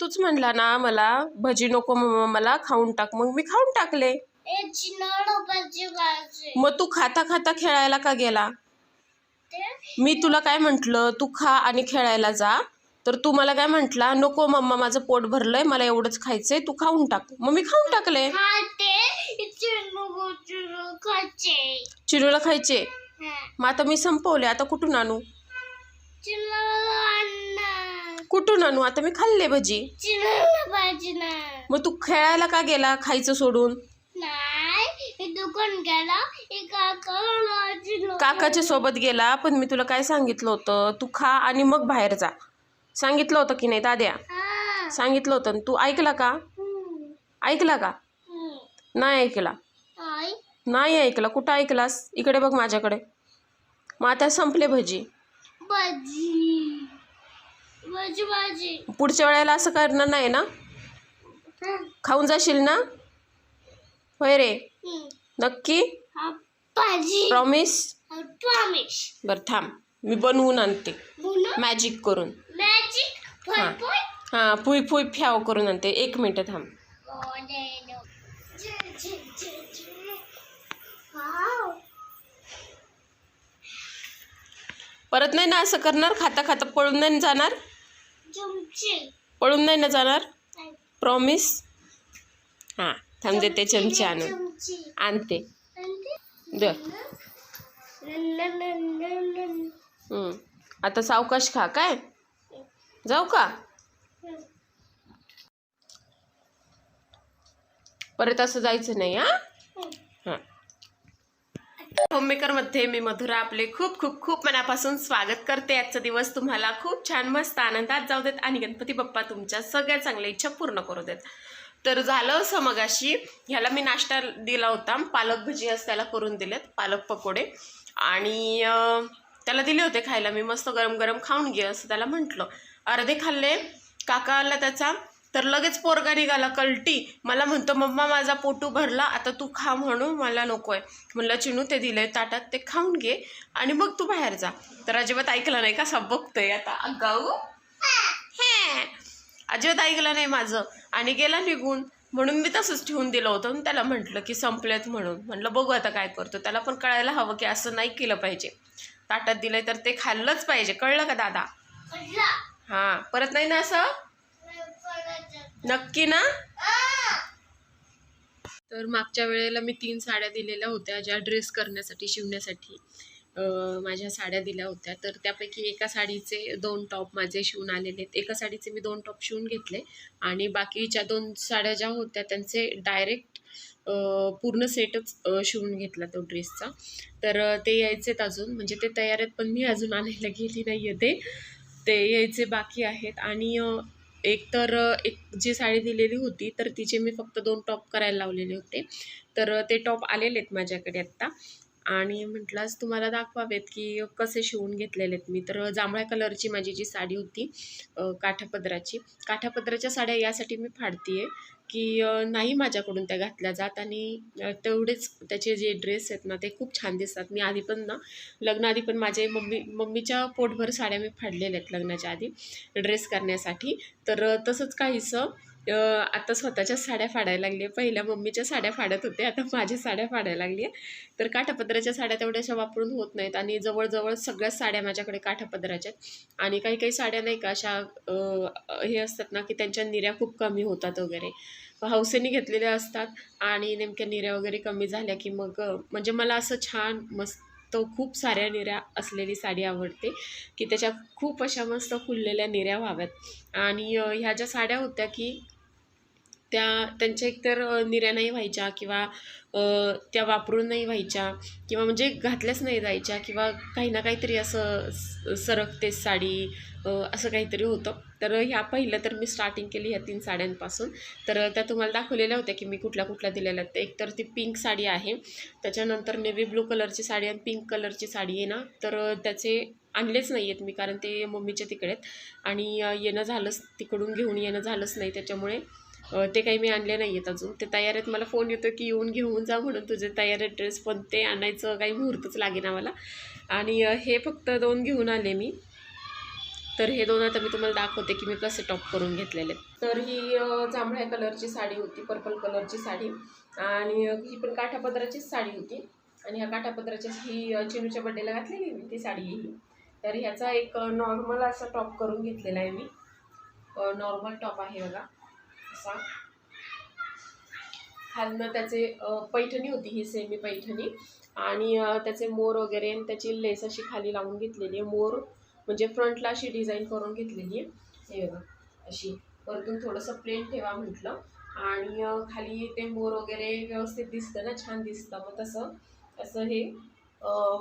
तूच म्हणला ना मला भजी नको मम्मा मला खाऊन टाक. मग मी खाऊन टाकले. मग तू खाता खाता खेळायला का गेला? मी तुला काय म्हंटल? तू खा आणि खेळायला जा. तर तू मला काय म्हंटला? नको मम्मा माझं पोट भरलंय मला एवढंच खायचंय तू खाऊन टाक. मग मी खाऊन टाकले. चिरूला खायचे. मग आता मी संपवले आता कुठून आणू? कुठून आणू? आता मी खाल्ले भजी. चिनोला पाहिजे ना. मग तू खेळायला का गेला खायचं सोडून? नाही हे दुकान गेला हे काका चिनू काकाच्या सोबत गेला पण मी तुला काय सांगितलं होतं? तू खा आणि मग बाहेर जा. सांगितलं होतं की नाही दाद्या हा. सांगितलं होतं. ना. तू ऐकला का? हम्म. ऐकला का? हम्म. नाही ऐकला. आई? नाही ऐकला. कुठं ऐकलास? इकडे बघ माझ्याकडे. मग आता संपले भजी. भाजी. भाजी. पुढच्या वेळेला असं करणार नाही ना? खाऊन जाशील ना? होय रे. हम्म. नक्की? हा भाजी. प्रॉमिस प्रॉमिस बरं थांब. मी बनवून आणते. मॅजिक करून. मॅजिक हा. फळ हां फुई फुई फ्याव करून आणते. एक मिनटं थांब. वाव. परत नाही ना असं करणार? खाता खाता पळून नाही जाणार? पळून नाही ना जाणार? प्रॉमिस हां थांब देते चमचे आणून. आणते. दर. आता सावकाश खा काय? जाऊ का? परत असं जायचं नाही हां? होममेकरमध्ये मी मधुरा आपले खूप खूप खूप मनापासून स्वागत करते. आजचा दिवस तुम्हाला खूप छान मस्त आनंदात जाऊ देत आणि गणपती बाप्पा तुमच्या सगळ्या चांगल्या इच्छा पूर्ण करू देत. तर झालं असं मगाशी ह्याला मी नाश्ता दिला होता. पालक भजी असं त्याला करून दिलेत पालक पकोडे. आणि त्याला दिले होते खायला. मी मस्त गरम गरम खाऊन घे असं त्याला म्हटलं. अर्धे खाल्ले. काकाला त्याचा तर लगेच पोरगा निघाला कलटी. मला म्हणतो मम्मा माझा पोटू भरला आता तू खा म्हणून मला नको आहे म्हणलं चिनू ते दिले ताटात ते खाऊन घे आणि मग तू बाहेर जा. तर अजिबात ऐकलं नाही कसा बघतोय आता. गाऊ हे. अजिबात ऐकलं नाही माझं. आणि गेला निघून. म्हणून मी तसंच ठेवून दिलं होतं आणि त्याला म्हटलं की संपलेत म्हणून. म्हटलं बघू आता काय करतो. त्याला पण कळायला हवं की असं नाही केलं पाहिजे. ताटात दिलंय तर ते खाल्लंच पाहिजे. कळलं का दादा? हां. परत नाही ना असं? नक्की ना? तर मागच्या वेळेला मी तीन साड्या दिलेल्या होत्या ज्या ड्रेस करण्यासाठी शिवण्यासाठी. माझ्या साड्या दिल्या होत्या. तर त्यापैकी एका साडीचे दोन टॉप माझे शिवून आलेले आहेत. एका साडीचे मी दोन टॉप शिवून घेतले. आणि बाकीच्या दोन साड्या ज्या होत्या त्यांचे डायरेक्ट पूर्ण सेटच शिवून घेतला तो ड्रेसचा तर ते यायचेत अजून. म्हणजे ते तयार आहेत पण मी अजून आणायला गेली नाही आहे ते. ते यायचे बाकी आहेत. आणि एक तर एक जी साडी दिलेली होती तर तिचे मी फक्त दोन टॉप करायला लावलेले होते. तर ते टॉप आलेले आहेत माझ्याकडे आत्ता आणि म्हटलं आज तुम्हाला दाखवावेत की कसे शिवून घेतलेले आहेत. मी तर जांभळ्या कलरची माझी जी साडी होती काठापदराची. काठापदराच्या साड्या यासाठी मी फाडती आहे की नाही माझ्याकडून त्या घातल्या जात आणि तेवढेच त्याचे जे ड्रेस आहेत ना ते खूप छान दिसतात. मी आधी पण ना लग्नाआधी पण माझे मम्मी मम्मीच्या पोटभर साड्या मी फाडलेल्या आहेत लग्नाच्या आधी ड्रेस करण्यासाठी. तर तसंच काहीसं आता स्वतःच्या साड्या फाडायला लागली आहे. पहिल्या मम्मीच्या साड्या फाडत होते आता माझ्या साड्या फाडायला लागली आहे. तर काठापदराच्या साड्या तेवढ्याशा वापरून होत नाहीत आणि जवळजवळ सगळ्याच साड्या माझ्याकडे काठापदराच्या आहेत. आणि काही काही साड्या नाही का अशा हे असतात ना की त्यांच्या निऱ्या खूप कमी होतात वगैरे. हौसेने घेतलेल्या असतात आणि नेमक्या निऱ्या वगैरे कमी झाल्या की मग म्हणजे मला असं छान मस्त तो खूप साऱ्या निऱ्या असलेली साडी आवडते की त्याच्या खूप अशा मस्त फुललेल्या निऱ्या व्हाव्यात. आणि ह्या ज्या साड्या होत्या की त्या त्यांच्या एकतर निऱ्या नाही व्हायच्या किंवा त्या वापरून नाही व्हायच्या किंवा म्हणजे घातल्याच नाही जायच्या किंवा काही ना काहीतरी असं स- सरकते साडी असं काहीतरी होतं. तर ह्या पहिलं तर मी स्टार्टिंग केली ह्या तीन साड्यांपासून. तर त्या तुम्हाला दाखवलेल्या होत्या की मी कुठल्या कुठल्या दिलेल्या आहेत. एक तर ती पिंक साडी आहे. त्याच्यानंतर नेव्ही ब्लू कलरची साडी आणि पिंक कलरची साडी आहे ना तर त्याचे आणलेच नाही आहेत मी कारण ते मम्मीच्या तिकडे आहेत. आणि येणं झालंच तिकडून घेऊन येणं झालंच नाही त्याच्यामुळे ते काही मी आणले नाही आहेत अजून. ते तयार आहेत. मला फोन येतो की येऊन घेऊन जा म्हणून तुझे तयार ड्रेस पण ते आणायचं काही मुहूर्तच लागेना मला. आणि हे फक्त दोन घेऊन आले मी. तर हे दोन आता मी तुम्हाला दाखवते की मी कसे टॉप करून घेतलेले. तर ही जांभळ्या कलरची साडी होती पर्पल कलरची साडी. आणि ही पण काठापदराचीच साडी होती. आणि ह्या काठापदराचीच ही चिनूच्या बड्डेला घातलेली मी ती साडी ही. तर ह्याचा एक नॉर्मल असा टॉप करून घेतलेला आहे मी. नॉर्मल टॉप आहे बघा. असा. खालनं त्याचे पैठणी होती ही सेमी पैठणी आणि त्याचे मोर वगैरे आणि त्याची लेस अशी खाली लावून घेतलेली आहे मोर. म्हणजे फ्रंटला अशी डिझाईन करून घेतलेली आहे. हे बघा अशी वरतून थोडंसं प्लेन ठेवा म्हटलं. आणि खाली ते मोर वगैरे व्यवस्थित दिसतं ना छान दिसतं. मग तसं असं हे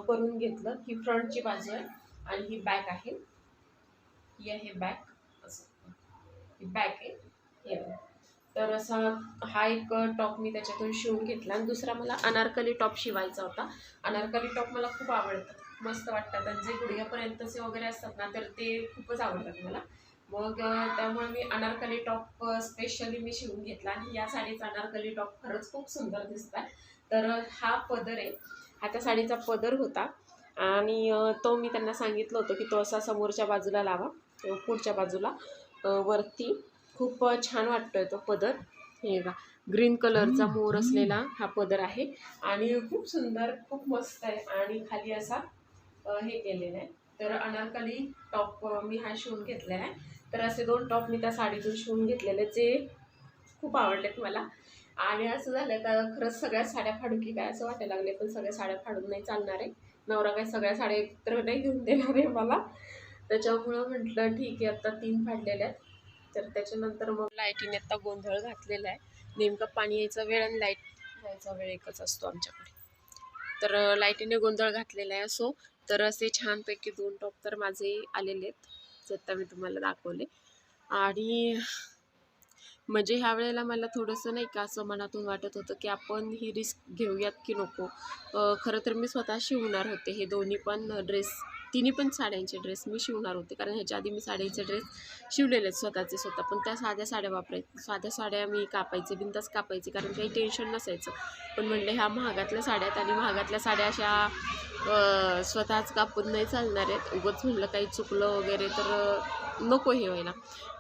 करून घेतलं. ही फ्रंटची बाजू आहे आणि ही बॅक आहे. ही आहे बॅक. असं. ही बॅक आहे. हे तर असा हा एक टॉप मी त्याच्यातून शिवून घेतला. आणि दुसरा मला अनारकली टॉप शिवायचा होता. अनारकली टॉप मला खूप आवडतं. मस्त वाटतात. आणि जे गुडघ्यापर्यंतचे वगैरे असतात ना तर ते खूपच आवडतात मला. मग त्यामुळे मी अनारकली टॉप स्पेशली मी शिवून घेतला आणि या साडीचा अनारकली टॉप खरंच खूप सुंदर दिसतात तर हा पदर आहे. हा त्या साडीचा पदर होता. आणि तो मी त्यांना सांगितलं होतं की तो असा समोरच्या बाजूला लावा. पुढच्या बाजूला वरती. खूप छान वाटतोय तो पदर. हे बघा ग्रीन कलरचा मोर असलेला हा पदर आहे. आणि खूप सुंदर खूप मस्त आहे. आणि खाली असा हे केलेलं. आहे तर अनारकली टॉप मी हा शिवून घेतलेला आहे. तर असे दोन टॉप मी त्या साडीतून शिवून घेतलेले जे खूप आवडलेत मला. आणि असं झालं का खरंच सगळ्या साड्या फाडू की काय असं वाटायला लागले पण सगळ्या साड्या फाडून नाही चालणार आहे. नवरा काय सगळ्या साड्या एकत्र नाही घेऊन देणार आहे मला. त्याच्यामुळं म्हटलं ठीक आहे आत्ता तीन फाडलेल्या आहेत. तर त्याच्यानंतर मग लाईटीने आत्ता गोंधळ घातलेला आहे. नेमकं पाणी यायचा वेळ आणि लाइट जायचा वेळ एकच असतो आमच्याकडे. तर लाईटीने गोंधळ घातलेला आहे असो तर असे छानपैकी दोन टॉप तर माझे आलेले आहेत जे आता मी तुम्हाला दाखवले. आणि म्हणजे ह्या वेळेला मला थोडंसं नाही का असं मनातून वाटत होतं की आपण ही रिस्क घेऊयात की नको. खरं तर मी स्वतः शिवणार होते हे दोन्ही पण ड्रेस तिन्ही पण साड्यांचे ड्रेस मी शिवणार होते कारण ह्याच्या आधी मी साड्यांचे ड्रेस शिवलेले आहेत स्वतःचे स्वतः. पण त्या साध्या साड्या वापरायच्या साध्या साड्या मी कापायचे बिंदास कापायचे कारण काही टेन्शन नसायचं. पण म्हणलं ह्या महागातल्या साड्यात आणि महागातल्या साड्या अशा स्वतःच कापून नाही चालणार आहेत. उगाच म्हणलं काही चुकलं वगैरे तर नको हे व्हायला.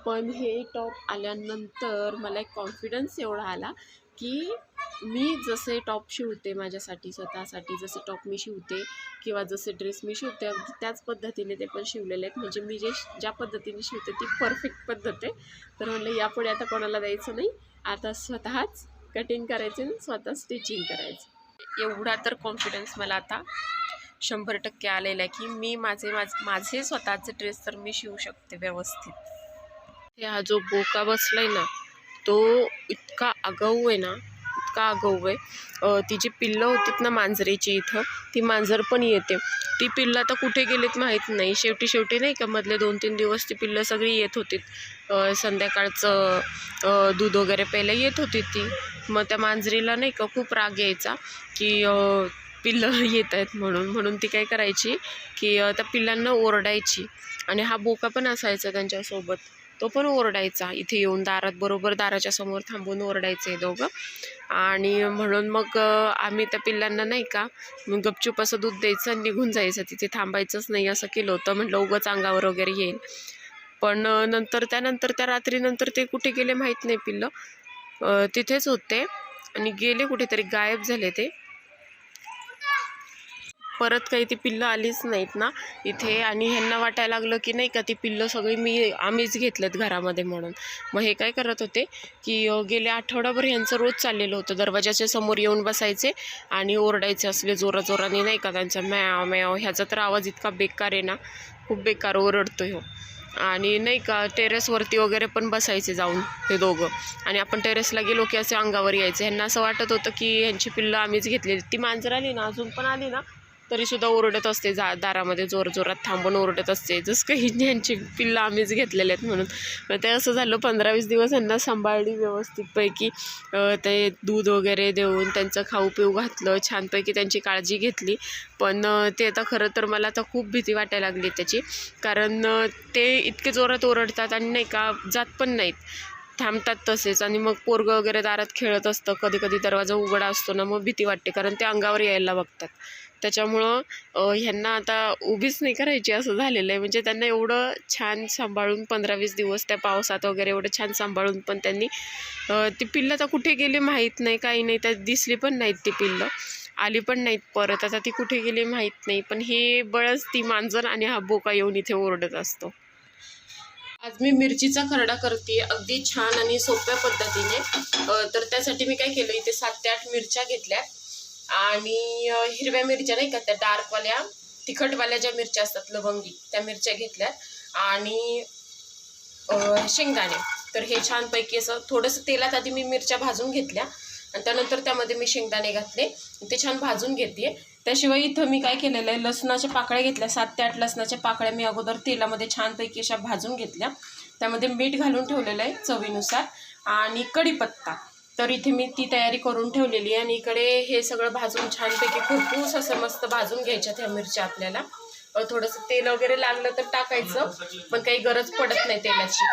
पण हे टॉप आल्यानंतर मला एक कॉन्फिडन्स एवढा आला की मी जसे टॉप शिवते माझ्यासाठी स्वतःसाठी जसे टॉप मी शिवते किंवा जसे ड्रेस मी शिवते अगदी त्याच पद्धतीने ते पण शिवलेले आहेत. म्हणजे मी जे ज्या पद्धतीने शिवते ती परफेक्ट पद्धत आहे. तर म्हणलं यापुढे आता कोणाला द्यायचं नाही. आता स्वतःच कटिंग करायचे आणि स्वतः स्टिचिंग करायचं. एवढा तर कॉन्फिडन्स मला आता शंभर टक्के आलेला आहे की मी माझे माझ माझे स्वतःचे ड्रेस तर मी शिवू शकते व्यवस्थित. हे हा जो बोका बसलाय ना तो इतका आगाऊ आहे ना इतका आगाऊ आहे. ती जी पिल्लं होतीत ना मांजरीची इथं ती मांजर पण येते. ती पिल्लं आता कुठे गेलीत माहीत नाही. शेवटी शेवटी नाही का मधले दोन तीन दिवस ती पिल्लं सगळी येत होतीत. संध्याकाळचं दूध वगैरे प्यायला येत होती ती. मग त्या मांजरीला नाही का खूप राग यायचा की पिल्लं येत आहेत म्हणून. म्हणून ती काय करायची की त्या पिल्लांना ओरडायची. आणि हा बोका पण असायचा त्यांच्यासोबत. तो पण ओरडायचा. इथे येऊन दारात बरोबर दाराच्या समोर थांबून ओरडायचे दोघं. आणि म्हणून मग आम्ही त्या पिल्लांना नाही का गपचूप असं दूध द्यायचं आणि निघून जायचं. तिथे थांबायचंच नाही असं केलं होतं. म्हटलं उगंच अंगावर वगैरे येईल. पण नंतर त्यानंतर त्या रात्रीनंतर ते कुठे गेले माहीत नाही पिल्लं. तिथेच होते. आणि गेले कुठेतरी गायब झाले ते. परत काही ती पिल्लं आलीच नाहीत ना इथे. आणि ह्यांना वाटायला लागलं की नाही का ती पिल्लं सगळी मी आम्हीच घेतलेत घरामध्ये म्हणून. मग हे काय करत होते की गेल्या आठवडाभर ह्यांचं रोज चाललेलं होतं. दरवाजाच्या समोर येऊन बसायचे आणि ओरडायचे असले जोराजोराने नाही का त्यांचा म्याव म्याव ह्याचा तर आवाज इतका बेकार आहे ना खूप बेकार ओरडतो ह्यो आणि नाही का टेरेसवरती वगैरे पण बसायचे जाऊन हे दोघं. आणि आपण टेरेसला गेलो की असे अंगावर यायचे. ह्यांना असं वाटत होतं की ह्यांची पिल्लं आम्हीच घेतलेली. ती मांजर आली ना अजून पण आली ना तरीसुद्धा ओरडत असते जा दारामध्ये जोर जोरात थांबून ओरडत असते. जसं काही ह्यांची पिल्लं आम्हीच घेतलेले आहेत म्हणून. मग ते असं झालं पंधरा वीस दिवस यांना सांभाळली व्यवस्थितपैकी. ते दूध वगैरे देऊन त्यांचं खाऊ पिऊ घातलं छानपैकी त्यांची काळजी घेतली. पण ते आता खरं तर मला आता खूप भीती वाटायला लागली त्याची. कारण ते इतके जोरात ओरडतात आणि नाही का जात पण नाहीत. थांबतात तसेच आणि मग पोरगं वगैरे दारात खेळत असतं. कधी कधी दरवाजा उघडा असतो ना मग भीती वाटते कारण ते अंगावर यायला बघतात. त्याच्यामुळं ह्यांना आता उभीच नाही करायची असं झालेलं आहे. म्हणजे त्यांना एवढं छान सांभाळून पंधरा वीस दिवस त्या पावसात वगैरे एवढं छान सांभाळून पण त्यांनी ती पिल्लं आता कुठे गेली माहीत नाही काही नाही. त्यात दिसली पण नाहीत ती पिल्लं. आली पण नाहीत परत. आता ती कुठे गेली माहीत नाही. पण हे बळच ती मांजर आणि हा बोका येऊन इथे ओरडत असतो. आज मी मिरचीचा खरडा करते अगदी छान आणि सोप्या पद्धतीने. तर त्यासाठी मी काय केलं इथे सात ते आठ मिरच्या घेतल्या. आणि हिरव्या मिरच्या नाही का त्या डार्कवाल्या तिखटवाल्या ज्या मिरच्या असतात लवंगी त्या मिरच्या घेतल्यात. आणि शेंगदाणे. तर हे छानपैकी असं थोडंसं तेलात आधी मी मिरच्या भाजून घेतल्या. आणि त्यानंतर त्यामध्ये मी शेंगदाणे घातले. ते छान भाजून घेते त्याशिवाय इथं मी काय केलेलं आहे लसणाच्या पाकळ्या घेतल्या. सात ते आठ लसणाच्या पाकळ्या मी अगोदर तेलामध्ये छानपैकी अशा भाजून घेतल्या. त्यामध्ये मीठ घालून ठेवलेलं आहे चवीनुसार. आणि कढीपत्ता. तर इथे मी ती तयारी करून ठेवलेली आहे. आणि इकडे हे सगळं भाजून छानपैकी खूपूस असं मस्त भाजून घ्यायच्यात ह्या मिरच्या आपल्याला. थोडंसं तेल वगैरे लागलं तर टाकायचं. पण काही गरज पडत नाही तेलाची.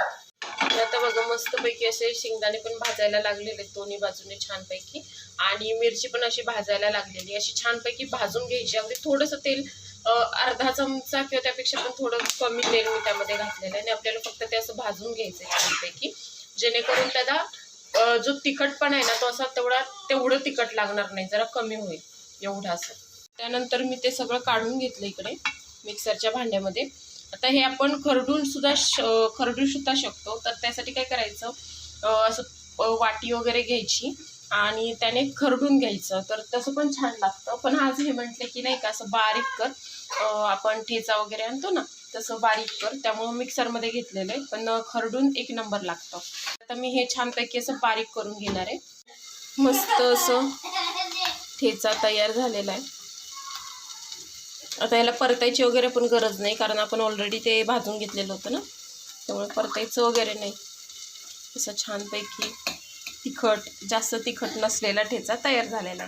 आता बघा मस्तपैकी असे शेंगदाणे पण भाजायला लागलेले दोन्ही बाजूने छानपैकी. आणि मिरची पण अशी भाजायला लागलेली अशी छानपैकी भाजून घ्यायची. अगदी थोडंसं तेल अर्धा चमचा किंवा त्यापेक्षा पण थोडं कमी तेल मी त्यामध्ये घातलेलं आहे. आणि आपल्याला फक्त ते असं भाजून घ्यायचं आहे छानपैकी. जेणेकरून त्याला जो तिखटपणा आहे ना तो असा तेवढा तेवढं तिखट लागणार नाही. जरा कमी होईल. एवढं असं. त्यानंतर मी ते सगळं काढून घेतलं इकडे मिक्सरच्या भांड्यामध्ये. आता हे आपण खरडून सुद्धा श खरडू सुद्धा शकतो. तर त्यासाठी काय करायचं? असं वाटी वगैरे घ्यायची आणि त्याने खरडून घ्यायचं. तर तसं पण छान लागतं. पण आज हे म्हटलं की नाही का असं बारीक कर. आपण ठेचा वगैरे आणतो ना तसं बारीक कर. त्यामुळं मिक्सरमध्ये घेतलेलं आहे. पण खरडून एक नंबर लागतं. आता मी हे छानपैकी असं बारीक करून घेणार आहे. मस्त असं ठेचा तयार झालेला आहे. आता याला परतायची वगैरे पण गरज नाही कारण आपण ऑलरेडी ते भाजून घेतलेलं होतं ना. त्यामुळे परतायचं वगैरे नाही. असं छानपैकी तिखट जास्त तिखट नसलेला ठेचा तयार झालेला.